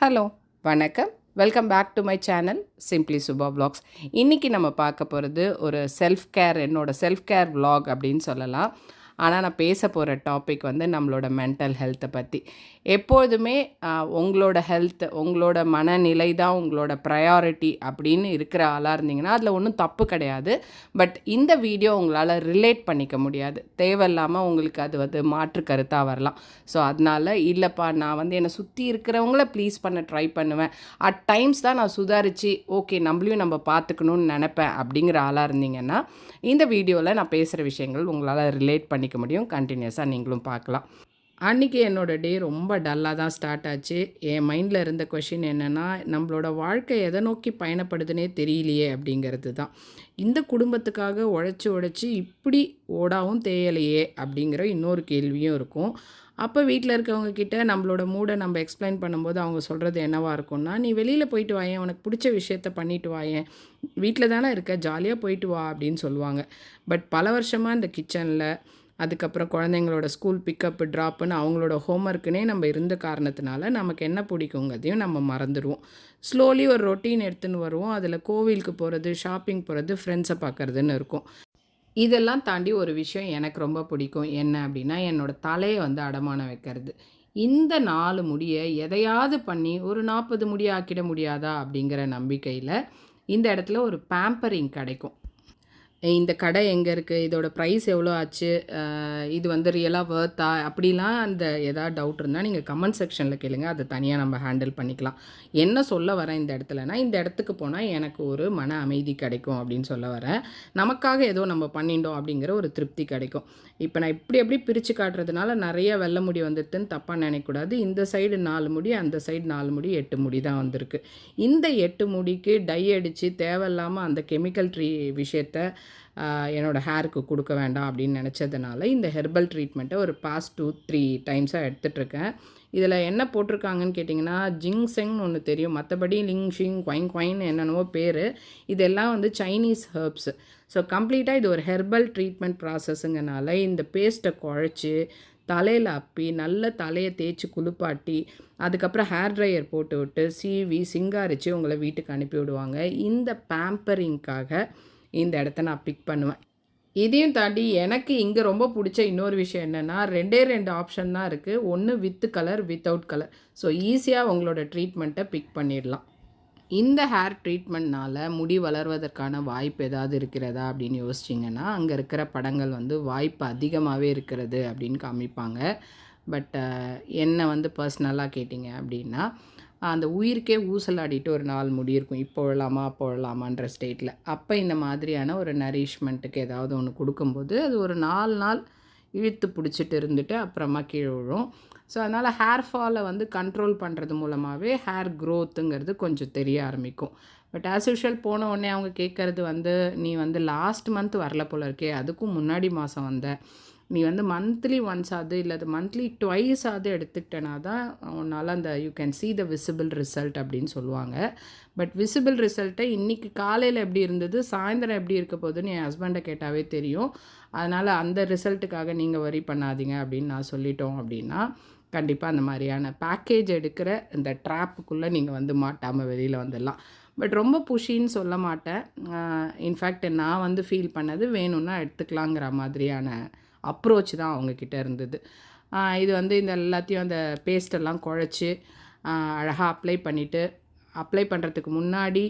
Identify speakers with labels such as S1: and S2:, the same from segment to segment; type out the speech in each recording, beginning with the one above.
S1: Hello வணக்கம். Welcome back to my channel simply Subha vlogs இன்றைக்கி நம்ம பார்க்க போகிறது ஒரு செல்ஃப் கேர் என்னோட செல்ஃப் கேர் வ்ளாக் அப்படின்னு சொல்லலாம். ஆனால் நான் பேச போகிற டாபிக் வந்து நம்மளோட மென்டல் ஹெல்த்தை பற்றி எப்பொழுதுமே உங்களோட ஹெல்த் உங்களோட மனநிலை தான் உங்களோட ப்ரையாரிட்டி அப்படின்னு இருக்கிற ஆளாக இருந்தீங்கன்னா அதில் ஒன்றும் தப்பு கிடையாது. பட் இந்த வீடியோ உங்களால் ரிலேட் பண்ணிக்க முடியாது. தேவையில்லாமல் உங்களுக்கு அது வந்து மாற்று கருத்தாக வரலாம். ஸோ அதனால் இல்லைப்பா நான் வந்து என்னை சுற்றி இருக்கிறவங்கள ப்ளீஸ் பண்ண ட்ரை பண்ணுவேன். அட் டைம்ஸ் தான் நான் சுதாரித்து ஓகே நம்மளையும் நம்ம பார்த்துக்கணும்னு நினப்பேன் அப்படிங்கிற ஆளாக இருந்தீங்கன்னா இந்த வீடியோவில் நான் பேசுகிற விஷயங்கள் உங்களால் ரிலேட் பண்ணிக்க முடியும். கண்டினியூஸாக நீங்களும் பார்க்கலாம். அன்றைக்கி என்னோடய டே ரொம்ப டல்லாக தான் ஸ்டார்ட் ஆச்சு. என் மைண்டில் இருந்த கொஷின் என்னென்னா நம்மளோட வாழ்க்கை எதை நோக்கி பயணப்படுதுன்னே தெரியலையே அப்படிங்கிறது தான். இந்த குடும்பத்துக்காக உழைச்சி உழைச்சி இப்படி ஓடாவும் தேயலையே அப்படிங்கிற இன்னொரு கேள்வியும் இருக்கும். அப்போ வீட்டில் இருக்கவங்க கிட்ட நம்மளோட மூடை நம்ம எக்ஸ்பிளைன் பண்ணும்போது அவங்க சொல்கிறது என்னவாக இருக்கும்னா நீ வெளியில் போயிட்டு வாயேன் உனக்கு பிடிச்ச விஷயத்த பண்ணிட்டு வாயேன் வீட்டில் தானே இருக்க ஜாலியாக போயிட்டு வா அப்படின்னு சொல்லுவாங்க. பட் பல வருஷமாக இந்த கிச்சனில் அதுக்கப்புறம் குழந்தைங்களோட ஸ்கூல் பிக்கப்பு ட்ராப்புன்னு அவங்களோட ஹோம்ஒர்க்குனே நம்ம இருந்த காரணத்தினால நமக்கு என்ன பிடிக்குங்கிறதையும் நம்ம மறந்துடுவோம் ஸ்லோலி ஒரு ரொட்டீன் எடுத்துன்னு வருவோம். அதில் கோவிலுக்கு போகிறது ஷாப்பிங் போகிறது ஃப்ரெண்ட்ஸை பார்க்குறதுன்னு இருக்கும். இதெல்லாம் தாண்டி ஒரு விஷயம் எனக்கு ரொம்ப பிடிக்கும். என்ன அப்படின்னா என்னோடய தலையை வந்து அடமானம் வைக்கிறது. இந்த நாலு முடியை எதையாவது பண்ணி ஒரு நாற்பது முடியை ஆக்கிட முடியாதா அப்படிங்கிற நம்பிக்கையில் இந்த இடத்துல ஒரு பேம்பரிங் கிடைக்கும். இந்த கடை எங்கே இருக்குது இதோட ப்ரைஸ் எவ்வளோ ஆச்சு? இது வந்து ரியலாக வேர்த்தா அப்படிலாம் அந்த ஏதாவது டவுட் இருந்தால் நீங்கள் கமெண்ட் செக்ஷனில் கேளுங்க. அதை தனியாக நம்ம ஹேண்டில் பண்ணிக்கலாம். என்ன சொல்ல வரேன் இந்த இடத்துலனா இந்த இடத்துக்கு போனால் எனக்கு ஒரு மன அமைதி கிடைக்கும் அப்படின்னு சொல்ல வரேன். நமக்காக ஏதோ நம்ம பண்ணிட்டோம் அப்படிங்கிற ஒரு திருப்தி கிடைக்கும். இப்போ நான் இப்படி எப்படி பிரித்து காட்டுறதுனால நிறைய வெள்ளை முடி வந்துடுதுன்னு தப்பாக நினைக்கக்கூடாது. இந்த சைடு நாலு முடி அந்த சைடு நாலு முடி எட்டு முடி தான் வந்திருக்கு. இந்த எட்டு முடிக்கு டை அடித்து தேவையில்லாமல் அந்த கெமிக்கல் ட்ரீ விஷயத்த என்னோடய ஹேருக்கு கொடுக்க வேண்டாம் அப்படின்னு நினச்சதுனால இந்த ஹெர்பல் ட்ரீட்மெண்ட்டை ஒரு பாஸ்ட் டூ த்ரீ டைம்ஸாக எடுத்துகிட்ருக்கேன் இதில் என்ன போட்டிருக்காங்கன்னு கேட்டிங்கன்னா ஜிங்செங்னு ஒன்று தெரியும். மற்றபடி லிங் ஷிங் குவைன் குவைன் என்னென்னவோ பேர். இதெல்லாம் வந்து சைனீஸ் ஹர்ப்ஸ் ஸோ கம்ப்ளீட்டாக இது ஒரு ஹெர்பல் ட்ரீட்மெண்ட் ப்ராசஸ்ஸுங்கனால இந்த பேஸ்ட்டை குழச்சி தலையில் அப்பி நல்ல தலையை தேய்ச்சி குளிப்பாட்டி அதுக்கப்புறம் ஹேர் ட்ரையர் போட்டு விட்டு சீவி சிங்காரிச்சு உங்களை வீட்டுக்கு அனுப்பி விடுவாங்க. இந்த பேம்பரிங்க்காக இந்த இடத்த நான் பிக் பண்ணுவேன். இதையும் தாண்டி எனக்கு இங்கே ரொம்ப பிடிச்ச இன்னொரு விஷயம் என்னென்னா ரெண்டே ரெண்டு ஆப்ஷன் தான் இருக்குது ஒன்று with colour without colour so ஈஸியாக உங்களோட ட்ரீட்மெண்ட்டை பிக் பண்ணிடலாம். இந்த ஹேர் ட்ரீட்மெண்ட்னால் முடி வளர்வதற்கான வாய்ப்பு ஏதாவது இருக்கிறதா அப்படின்னு யோசிச்சிங்கன்னா அங்கே இருக்கிற படங்கள் வந்து வாய்ப்பு அதிகமாகவே இருக்கிறது அப்படின்னு காமிப்பாங்க. பட் என்னை வந்து பர்சனலாக கேட்டிங்க அப்படின்னா அந்த உயிருக்கே ஊசலாடிட்டு ஒரு நாள் முடி இருக்கும். இப்போ விழலாமா அப்போ விழலாமான்ற ஸ்டேட்டில் அப்போ இந்த மாதிரியான ஒரு நரிஷ்மெண்ட்டுக்கு ஏதாவது ஒன்று கொடுக்கும்போது அது ஒரு நாலு நாள் இழுத்து பிடிச்சிட்டு இருந்துட்டு அப்புறமா கீழே விழும். ஸோ அதனால் ஹேர் ஃபாலை வந்து கண்ட்ரோல் பண்ணுறது மூலமாகவே ஹேர் க்ரோத்துங்கிறது கொஞ்சம் தெரிய ஆரம்பிக்கும். பட் ஆஸ் யூஷுவல் போன உடனே அவங்க கேட்குறது வந்து நீ வந்து லாஸ்ட் மந்த் வரல போல இருக்கே. அதுக்கும் முன்னாடி மாதம் வந்த. நீ வந்து மந்த்லி ஒன்ஸ் ஆகுது இல்லை அது மந்த்லி ட்வைஸ் ஆகுது எடுத்துக்கிட்டேனா தான் உன்னால் அந்த you can see the visible result அப்படின்னு சொல்லுவாங்க. பட் விசிபிள் ரிசல்ட்டை இன்றைக்கி காலையில் எப்படி இருந்தது சாயந்தரம் எப்படி இருக்க போகுதுன்னு என் ஹஸ்பண்டை கேட்டாவே தெரியும். அதனால் அந்த ரிசல்ட்டுக்காக நீங்கள் வரி பண்ணாதீங்க அப்படின்னு நான் சொல்லிட்டோம் அப்படின்னா கண்டிப்பாக அந்த மாதிரியான பேக்கேஜ் எடுக்கிற இந்த ட்ராப்புக்குள்ளே நீங்கள் வந்து மாட்டாமல் வெளியில் வந்துடலாம். பட் ரொம்ப புஷின்னு சொல்ல மாட்டேன். இன்ஃபேக்ட் நான் வந்து ஃபீல் பண்ணது வேணும்னா எடுத்துக்கலாங்கிற மாதிரியான அப்ரோச் தான் அவங்கக்கிட்ட இருந்தது. இது வந்து இந்த எல்லாத்தையும் அந்த பேஸ்டெல்லாம் குழச்சி அழகாக அப்ளை பண்ணிவிட்டு அப்ளை பண்ணுறதுக்கு முன்னாடி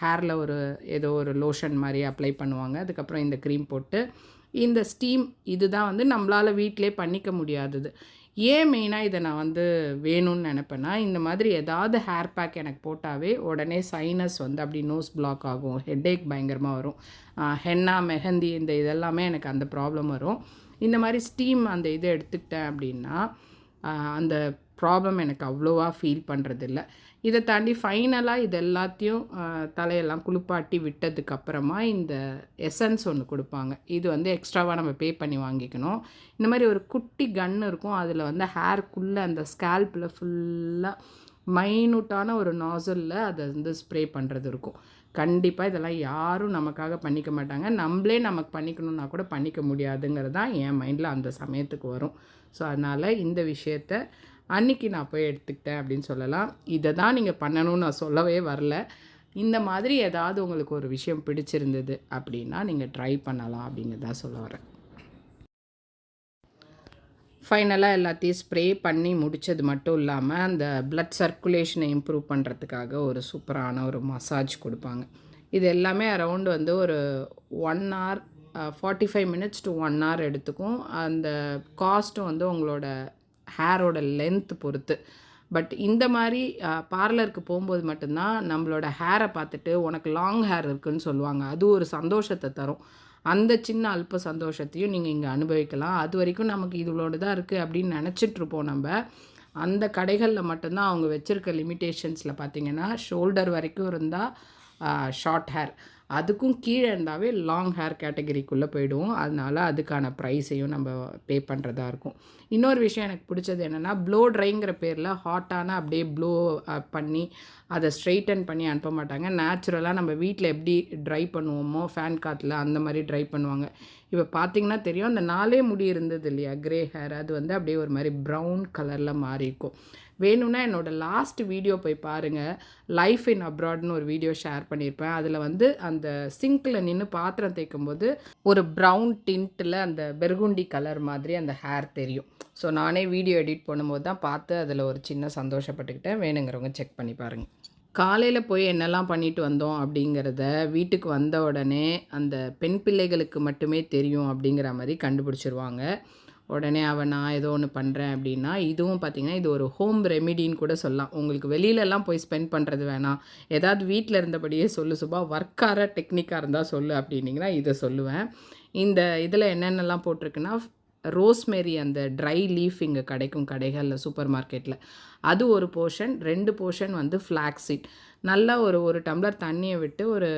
S1: ஹேரில் ஒரு ஏதோ ஒரு லோஷன் மாதிரி அப்ளை பண்ணுவாங்க. அதுக்கப்புறம் இந்த க்ரீம் போட்டு இந்த ஸ்டீம் இதுதான் வந்து நம்மளால் வீட்டிலே பண்ணிக்க முடியாதது. ஏன் மெயினாக இதை நான் வந்து வேணும்னு நினப்பேன்னா இந்த மாதிரி ஏதாவது ஹேர் பேக் எனக்கு போட்டாவே உடனே சைனஸ் வந்து அப்படி நோஸ் பிளாக் ஆகும் ஹெட்டேக் பயங்கரமாக வரும். ஹென்னா மெஹந்தி இந்த இதெல்லாமே எனக்கு அந்த ப்ராப்ளம் வரும். இந்த மாதிரி ஸ்டீம் அந்த இதை எடுத்துக்கிட்டேன் அப்படின்னா அந்த ப்ராப்ளம் எனக்கு அவ்வளோவா ஃபீல் பண்ணுறதில்ல இதை தாண்டி ஃபைனலாக இது எல்லாத்தையும் தலையெல்லாம் குளிப்பாட்டி விட்டதுக்கப்புறமா இந்த எசன்ஸ் ஒன்று கொடுப்பாங்க. இது வந்து எக்ஸ்ட்ராவாக நம்ம பே பண்ணி வாங்கிக்கணும். இந்த மாதிரி ஒரு குட்டி கன் இருக்கும். அதில் வந்து ஹேர்க்குள்ளே அந்த ஸ்கேல்பில் ஃபுல்லாக மைனூட்டான ஒரு நாசலில் அதை வந்து ஸ்ப்ரே பண்ணுறது இருக்கும். கண்டிப்பாக இதெல்லாம் யாரும் நமக்காக பண்ணிக்க மாட்டாங்க. நம்மளே நமக்கு பண்ணிக்கணுன்னா கூட பண்ணிக்க முடியாதுங்கிறது தான் என் மைண்டில் அந்த சமயத்துக்கு வரும். ஸோ அதனால் இந்த விஷயத்த அன்னைக்கு நான் போய் எடுத்துக்கிட்டேன் அப்படின்னு சொல்லலாம். இதை தான் நீங்கள் பண்ணணும்னு நான் சொல்லவே வரல. இந்த மாதிரி ஏதாவது உங்களுக்கு ஒரு விஷயம் பிடிச்சிருந்தது அப்படின்னா நீங்கள் ட்ரை பண்ணலாம் அப்படிங்கிறத சொல்ல வரேன். ஃபைனலாக எல்லாத்தையும் ஸ்ப்ரே பண்ணி முடித்தது மட்டும் இல்லாமல் அந்த ப்ளட் சர்க்குலேஷனை இம்ப்ரூவ் பண்ணுறதுக்காக ஒரு சூப்பரான ஒரு மசாஜ் கொடுப்பாங்க. இது எல்லாமே அரவுண்டு வந்து ஒரு one hour forty five minutes to one hour எடுத்துக்கும். அந்த காஸ்ட்டும் வந்து உங்களோட ஹேரோட லென்த் பொறுத்து. பட் இந்த மாதிரி பார்லருக்கு போகும்போது மட்டும்தான் நம்மளோட ஹேரை பார்த்துட்டு உனக்கு லாங் ஹேர் இருக்குன்னு சொல்லுவாங்க. அது ஒரு சந்தோஷத்தை தரும். அந்த சின்ன அல்ப சந்தோஷத்தையும் நீங்கள் இங்கே அனுபவிக்கலாம். அது வரைக்கும் நமக்கு இவ்வளோடு தான் இருக்குது அப்படின்னு நினச்சிட்ருப்போம் நம்ம. அந்த கடைகளில் மட்டும்தான் அவங்க வச்சுருக்க லிமிட்டேஷன்ஸில் பார்த்தீங்கன்னா ஷோல்டர் வரைக்கும் இருந்தால் ஷார்ட் ஹேர் அதுக்கும் கீழே இருந்தாவே லாங் ஹேர் கேட்டகரிக்குள்ளே போயிடுவோம். அதனால அதுக்கான ப்ரைஸையும் நம்ம பே பண்ணுறதா இருக்கும். இன்னொரு விஷயம் எனக்கு பிடிச்சது என்னென்னா ப்ளோ ட்ரைங்கிற பேரில் ஹாட்டான அப்படியே ப்ளோ பண்ணி அதை ஸ்ட்ரைட்டன் பண்ணி அனுப்ப மாட்டாங்க. நேச்சுரலாக நம்ம வீட்டில் எப்படி ட்ரை பண்ணுவோமோ ஃபேன் காற்றுல அந்த மாதிரி ட்ரை பண்ணுவாங்க. இப்போ பார்த்தீங்கன்னா தெரியும் அந்த நாளே முடி இருந்தது இல்லையா? க்ரே ஹேர் அது வந்து அப்படியே ஒரு மாதிரி ப்ரௌன் கலரில் மாறி இருக்கும். வேணும்னா என்னோடய லாஸ்ட் வீடியோ போய் பாருங்கள் லைஃப் இன் அப்ராட்னு ஒரு வீடியோ ஷேர் பண்ணியிருப்பேன் அதில் வந்து அந்த சிங்க்கில் நின்று பாத்திரம் தேய்க்கும் போது ஒரு ப்ரௌன் டிண்ட்டில் அந்த பெர்குண்டி கலர் மாதிரி அந்த ஹேர் தெரியும். ஸோ நானே வீடியோ எடிட் பண்ணும்போது தான் பார்த்து அதில் ஒரு சின்ன சந்தோஷப்பட்டுக்கிட்டேன். வேணுங்கிறவங்க செக் பண்ணி பாருங்கள் காலையில் போய் என்னெல்லாம் பண்ணிட்டு வந்தோம் அப்படிங்கிறத வீட்டுக்கு வந்த உடனே அந்த பெண் பிள்ளைகளுக்கு மட்டுமே தெரியும் அப்படிங்கிற மாதிரி கண்டுபிடிச்சிருவாங்க. உடனே அவன் நான் ஏதோ ஒன்று பண்ணுறேன் அப்படின்னா இதுவும் பார்த்திங்கன்னா இது ஒரு ஹோம் ரெமிடின்னு கூட சொல்லலாம். உங்களுக்கு வெளியிலலாம் போய் ஸ்பெண்ட் பண்ணுறது வேணாம். ஏதாவது வீட்டில் இருந்தபடியே சொல்லு சுபா ஒர்க்கார டெக்னிக்காக இருந்தால் சொல்லு அப்படின்னிங்கன்னா இதை சொல்லுவேன். இந்த இதில் என்னென்னலாம் போட்டிருக்குன்னா ரோஸ்மெரி அந்த ட்ரை லீஃப் இங்கே கிடைக்கும் கடைகளில் சூப்பர் மார்க்கெட்டில் அது ஒரு போர்ஷன் ரெண்டு போர்ஷன் வந்து ஃப்ளாக்ஸீட் நல்லா ஒரு ஒரு டம்ளர் தண்ணியை விட்டு ஒரு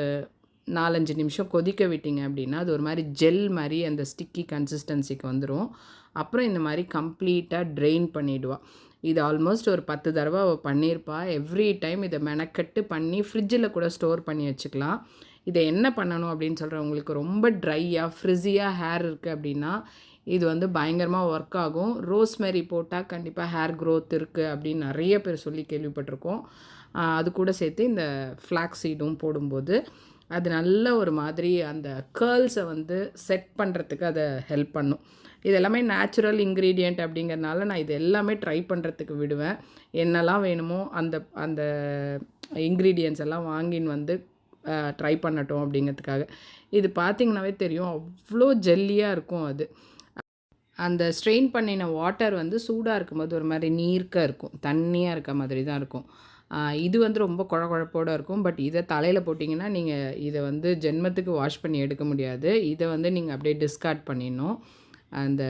S1: நாலஞ்சு நிமிஷம் கொதிக்க விட்டீங்க அப்படின்னா அது ஒரு மாதிரி ஜெல் மாதிரி அந்த ஸ்டிக்கி கன்சிஸ்டன்சிக்கு வந்துடும் அப்புறம் இந்த மாதிரி கம்ப்ளீட்டாக ட்ரெயின் பண்ணிவிடுவா இது ஆல்மோஸ்ட் ஒரு பத்து தடவை அவள் பண்ணியிருப்பா எவ்ரி டைம் இதை மெனக்கட்டு பண்ணி ஃப்ரிட்ஜில் கூட ஸ்டோர் பண்ணி வச்சுக்கலாம். இதை என்ன பண்ணணும் அப்படின்னு சொல்கிறவங்களுக்கு ரொம்ப ட்ரையாக ஃப்ரிஸியாக ஹேர் இருக்குது அப்படின்னா இது வந்து பயங்கரமாக ஒர்க் ஆகும். ரோஸ்மெரி போட்டால் கண்டிப்பாக ஹேர் க்ரோத் இருக்குது அப்படின்னு நிறைய பேர் சொல்லி கேள்விப்பட்டிருக்கோம். அது கூட சேர்த்து இந்த ஃப்ளாக் சீடும் போடும்போது அது நல்ல ஒரு மாதிரி அந்த கேர்ள்ஸை வந்து செட் பண்ணுறதுக்கு அதை ஹெல்ப் பண்ணும். இது எல்லாமே நேச்சுரல் இன்க்ரீடியண்ட் அப்படிங்கிறனால நான் இது எல்லாமே ட்ரை பண்ணுறதுக்கு விடுவேன். என்னெல்லாம் வேணுமோ அந்த அந்த இன்க்ரீடியன்ஸ் எல்லாம் வாங்கின்னு வந்து ட்ரை பண்ணட்டும் அப்படிங்கிறதுக்காக. இது பார்த்திங்கனாவே தெரியும். அவ்வளோ ஜெல்லியாக இருக்கும் அது. அந்த ஸ்ட்ரெயின் பண்ணின வாட்டர் வந்து சூடாக இருக்கும்போது ஒரு மாதிரி நீர்க்க இருக்கும். தண்ணியாக இருக்க மாதிரி தான் இருக்கும். இது வந்து ரொம்ப குழ குழப்போட இருக்கும். பட் இதை தலையில் போட்டிங்கன்னா நீங்கள் இதை வந்து ஜென்மத்துக்கு வாஷ் பண்ணி எடுக்க முடியாது. இதை வந்து நீங்கள் அப்படியே டிஸ்கார்ட் பண்ணிடணும். அந்த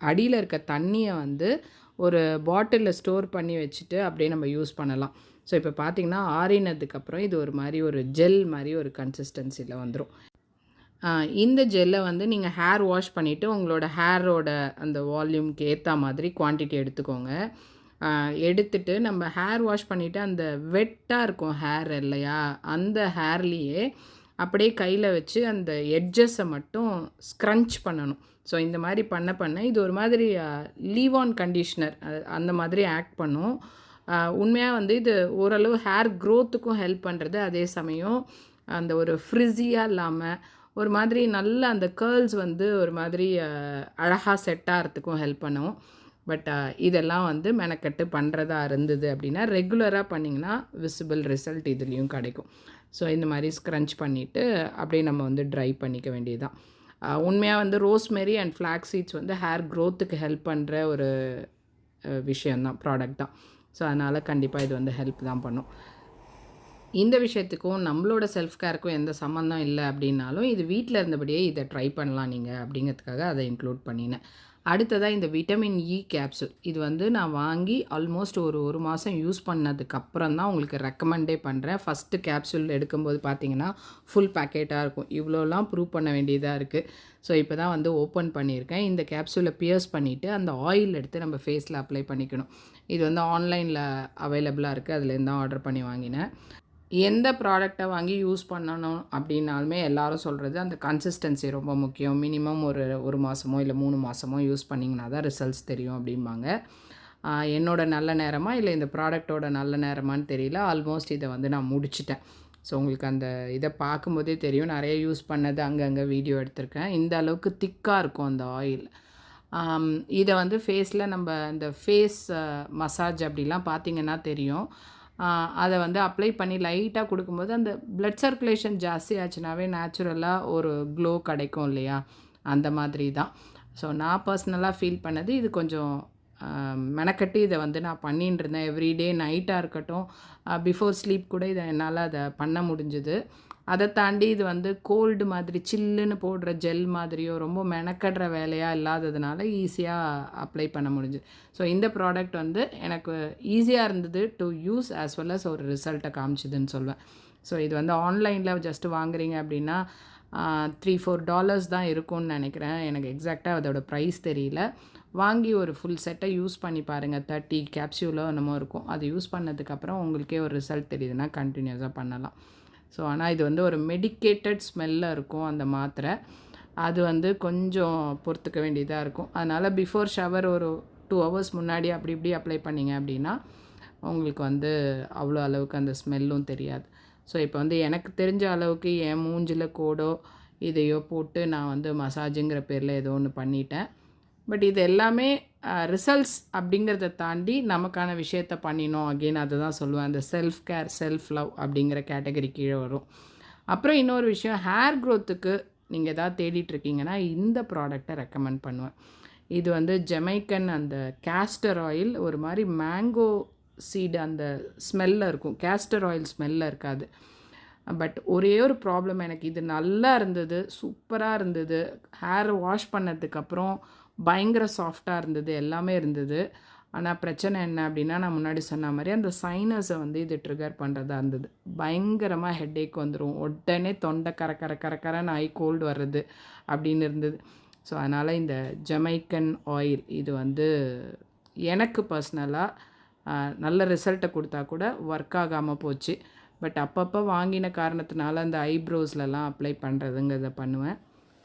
S1: அடியில் இருக்க தண்ணியை வந்து ஒரு பாட்டிலில் ஸ்டோர் பண்ணி வச்சுட்டு அப்படியே நம்ம யூஸ் பண்ணலாம். ஸோ இப்போ பார்த்தீங்கன்னா ஆறினதுக்கப்புறம் இது ஒரு மாதிரி ஒரு ஜெல் மாதிரி ஒரு கன்சிஸ்டன்சியில் வந்துடும் இந்த ஜெல்லை வந்து நீங்கள் ஹேர் வாஷ் பண்ணிவிட்டு உங்களோட ஹேரோட அந்த வால்யூம்க்கு ஏற்ற மாதிரி குவான்டிட்டி எடுத்துக்கோங்க. எடுத்துட்டு நம்ம ஹேர் வாஷ் பண்ணிவிட்டு அந்த வெட்டாக இருக்கும் ஹேர் இல்லையா? அந்த ஹேர்லேயே அப்படியே கையில் வச்சு அந்த எட்ஜஸை மட்டும் ஸ்க்ரன்ச் பண்ணணும். ஸோ இந்த மாதிரி பண்ண பண்ண இது ஒரு மாதிரி லீவ் ஆன் கண்டிஷ்னர் அந்த மாதிரி ஆக்ட் பண்ணும். உண்மையாக வந்து இது ஓரளவு ஹேர் க்ரோத்துக்கும் ஹெல்ப் பண்ணுறது அதே சமயம் அந்த ஒரு ஃப்ரிஸியாக இல்லாமல் ஒரு மாதிரி நல்ல அந்த கேர்ள்ஸ் வந்து ஒரு மாதிரி அழகாக செட் ஆகிறதுக்கும் ஹெல்ப் பண்ணும். பட் இதெல்லாம் வந்து மெனக்கட்டு பண்ணுறதா இருந்தது அப்படின்னா ரெகுலராக பண்ணிங்கன்னா விசிபிள் ரிசல்ட் இதுலேயும் கிடைக்கும். ஸோ இந்த மாதிரி ஸ்க்ரன்ச் பண்ணிவிட்டு அப்படியே நம்ம வந்து ட்ரை பண்ணிக்க வேண்டியதுதான். உண்மையாக வந்து ரோஸ்மெரி அண்ட் ஃப்ளாக் சீட்ஸ் வந்து ஹேர் க்ரோத்துக்கு ஹெல்ப் பண்ணுற ஒரு விஷயந்தான் ப்ராடக்ட் தான். ஸோ அதனால் கண்டிப்பாக இது வந்து ஹெல்ப் தான் பண்ணும். இந்த விஷயத்துக்கும் நம்மளோட செல்ஃப் கேருக்கும் எந்த சம்மந்தம் இல்லை அப்படின்னாலும் இது வீட்டில் இருந்தபடியே இதை ட்ரை பண்ணலாம் நீங்கள் அப்படிங்கிறதுக்காக அதை இன்க்ளூட் பண்ணினேன். அடுத்ததாக இந்த விட்டமின் இ கேப்சூல் இது வந்து நான் வாங்கி ஆல்மோஸ்ட் ஒரு ஒரு மாதம் யூஸ் பண்ணதுக்கப்புறம் தான் உங்களுக்கு ரெக்கமெண்டே பண்ணுறேன் ஃபஸ்ட்டு கேப்சூல் எடுக்கும்போது பார்த்தீங்கன்னா ஃபுல் பேக்கெட்டாக இருக்கும். இவ்வளோலாம் ப்ரூவ் பண்ண வேண்டியதாக இருக்குது ஸோ இப்போ தான் வந்து ஓப்பன் பண்ணியிருக்கேன். இந்த கேப்சூலை பியர்ஸ் பண்ணிவிட்டு அந்த ஆயில் எடுத்து நம்ம ஃபேஸில் அப்ளை பண்ணிக்கணும். இது வந்து ஆன்லைனில் அவைலபிளாக இருக்குது அதுலேருந்து தான் ஆர்டர் பண்ணி வாங்கினேன். எந்த ப்ராடக்டை வாங்கி யூஸ் பண்ணணும் அப்படின்னாலுமே எல்லாரும் சொல்கிறது அந்த கன்சிஸ்டன்சி ரொம்ப முக்கியம். மினிமம் ஒரு ஒரு மாதமோ இல்லை மூணு மாதமோ யூஸ் பண்ணிங்கன்னா தான் ரிசல்ட்ஸ் தெரியும் அப்படிம்பாங்க. என்னோட நல்ல நேரமாக இல்லை இந்த ப்ராடக்ட்டோட நல்ல நேரமான்னு தெரியல. ஆல்மோஸ்ட் இதை வந்து நான் முடிச்சிட்டேன். ஸோ உங்களுக்கு அந்த இதை பார்க்கும்போதே தெரியும். நிறைய யூஸ் பண்ணது அங்கங்கே வீடியோ எடுத்திருக்கேன். இந்த அளவுக்கு திக்காக இருக்கும் அந்த ஆயில் இதை வந்து ஃபேஸில் நம்ம இந்த ஃபேஸ் மசாஜ் அப்படிலாம் பார்த்தீங்கன்னா தெரியும். அதை வந்து அப்ளை பண்ணி லைட்டாக கொடுக்கும்போது அந்த பிளட் சர்க்குலேஷன் ஜாஸ்தி ஆச்சுனாவே நேச்சுரலாக ஒரு க்ளோ கிடைக்கும் இல்லையா? அந்த மாதிரி தான். ஸோ நான் பர்சனலாக ஃபீல் பண்ணது இது கொஞ்சம் மெனக்கட்டி இதை வந்து நான் பண்ணிட்டு இருந்தேன். எவ்ரிடே நைட்டாக இருக்கட்டும் பிஃபோர் ஸ்லீப் கூட இதை என்னால் அதை பண்ண முடிஞ்சுது. அதை தாண்டி இது வந்து கோல்டு மாதிரி சில்லுன்னு போடுற ஜெல் மாதிரியோ ரொம்ப மெனக்கடுற வேலையாக இல்லாததுனால ஈஸியாக அப்ளை பண்ண முடிஞ்சுது. ஸோ இந்த ப்ராடக்ட் வந்து எனக்கு ஈஸியாக இருந்தது to use as well as ஒரு ரிசல்ட்டை காமிச்சிதுன்னு சொல்வேன். ஸோ இது வந்து ஆன்லைனில் ஜஸ்ட் வாங்குறீங்க அப்படின்னா த்ரீ ஃபோர் டாலர்ஸ் தான் இருக்கும்னு நினைக்கிறேன். எனக்கு எக்ஸாக்டாக அதோடய ப்ரைஸ் தெரியல. வாங்கி ஒரு ஃபுல் செட்டை யூஸ் பண்ணி பாருங்கள் தேர்ட்டி கேப்சியூலோ என்னமோ இருக்கும். அது யூஸ் பண்ணதுக்கப்புறம் உங்களுக்கே ஒரு ரிசல்ட் தெரியுதுன்னா கண்டினியூஸாக பண்ணலாம். ஸோ ஆனால் இது வந்து ஒரு மெடிக்கேட்டட் ஸ்மெல்லாக இருக்கும் அந்த மாத்திரை. அது வந்து கொஞ்சம் பொறுத்துக்க வேண்டியதாக இருக்கும். அதனால் பிஃபோர் ஷவர் ஒரு டூ ஹவர்ஸ் முன்னாடி அப்படி இப்படி அப்ளை பண்ணிங்க அப்படின்னா உங்களுக்கு வந்து அவ்வளோ அளவுக்கு அந்த ஸ்மெல்லும் தெரியாது. ஸோ இப்போ வந்து எனக்கு தெரிஞ்ச அளவுக்கு என் மூஞ்சில் கோடோ இதையோ போட்டு நான் வந்து மசாஜுங்கிற பேரில் ஏதோ ஒன்று பண்ணிட்டேன். பட் இது எல்லாமே ரிசல்ட்ஸ் அப்படிங்கிறத தாண்டி நமக்கான விஷயத்த பண்ணினோம் அகெயின் அதை தான் சொல்லுவேன். அந்த செல்ஃப் கேர் செல்ஃப் லவ் அப்படிங்கிற கேட்டகரி கீழே வரும். அப்புறம் இன்னொரு விஷயம் ஹேர் க்ரோத்துக்கு நீங்கள் எதாவது தேடிட்டுருக்கீங்கன்னா இந்த ப்ராடக்டை ரெக்கமெண்ட் பண்ணுவேன். இது வந்து ஜெமைக்கன் அந்த கேஸ்டர் ஆயில் ஒரு மாதிரி மேங்கோ சீடு அந்த ஸ்மெல்லில் இருக்கும். கேஸ்டர் ஆயில் ஸ்மெல்லில் இருக்காது. பட் ஒரே ஒரு ப்ராப்ளம் எனக்கு. இது நல்லா இருந்தது சூப்பராக இருந்தது. ஹேர் வாஷ் பண்ணதுக்கப்புறம் பயங்கர சாஃப்டாக இருந்தது எல்லாமே இருந்தது. ஆனால் பிரச்சனை என்ன அப்படின்னா நான் முன்னாடி சொன்ன மாதிரி அந்த சைனஸை வந்து இது ட்ரிகர் பண்ணுறதா இருந்தது. பயங்கரமாக ஹெட்டேக் வந்துடும் உடனே தொண்டை கர கர கர கரன்னு ஐ கோல்டு வர்றது அப்படின்னு இருந்தது. ஸோ அதனால் இந்த ஜமைக்கன் ஆயில் இது வந்து எனக்கு பர்சனலாக நல்ல ரிசல்ட்டை கொடுத்தா கூட ஒர்க் ஆகாமல் போச்சு. பட் அப்பப்போ வாங்கின காரணத்தினால அந்த ஐப்ரோஸ்லலாம் அப்ளை பண்ணுறதுங்கிறத பண்ணுவேன்.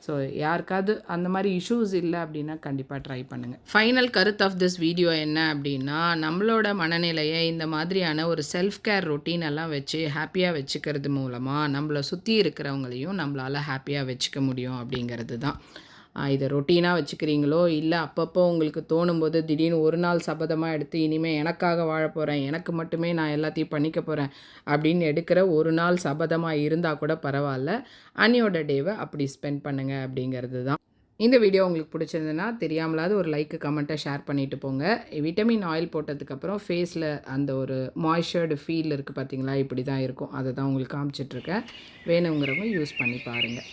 S1: ஸோ யாருக்காவது அந்த மாதிரி இஷ்யூஸ் இல்லை அப்படின்னா கண்டிப்பாக ட்ரை பண்ணுங்கள் ஃபைனல் கருத்து ஆஃப் திஸ் வீடியோ என்ன அப்படின்னா நம்மளோட மனநிலையை இந்த மாதிரியான ஒரு செல்ஃப் கேர் ரொட்டீன் எல்லாம் வச்சு ஹாப்பியாக வச்சுக்கிறது மூலமாக நம்மளை சுற்றி இருக்கிறவங்களையும் நம்மளால் ஹாப்பியாக வச்சுக்க முடியும் அப்படிங்கிறது தான். இதை ரொட்டீனாக வச்சுக்கிறீங்களோ? இல்லை அப்பப்போ உங்களுக்கு தோணும்போது திடீர்னு ஒரு நாள் சபதமாக எடுத்து இனிமேல் எனக்காக வாழ போகிறேன் எனக்கு மட்டுமே நான் எல்லாத்தையும் பண்ணிக்க போகிறேன் அப்படின்னு எடுக்கிற ஒரு நாள் சபதமாக இருந்தால் கூட பரவாயில்ல. அன்னியோட டேவை அப்படி ஸ்பெண்ட் பண்ணுங்க அப்படிங்கிறது தான். இந்த வீடியோ உங்களுக்கு பிடிச்சிருந்ததுன்னா தெரியாமலாவது ஒரு லைக்கு கமெண்ட்டை ஷேர் பண்ணிட்டு போங்க. விட்டமின் ஆயில் போட்டதுக்கப்புறம் ஃபேஸில் அந்த ஒரு மாய்ஸ்சர்டு ஃபீல் இருக்குது பார்த்தீங்களா இப்படி தான் இருக்கும். அதை தான் உங்களுக்கு காமிச்சிட்ருக்கேன் வேணுங்கிறவங்க யூஸ் பண்ணி பாருங்கள்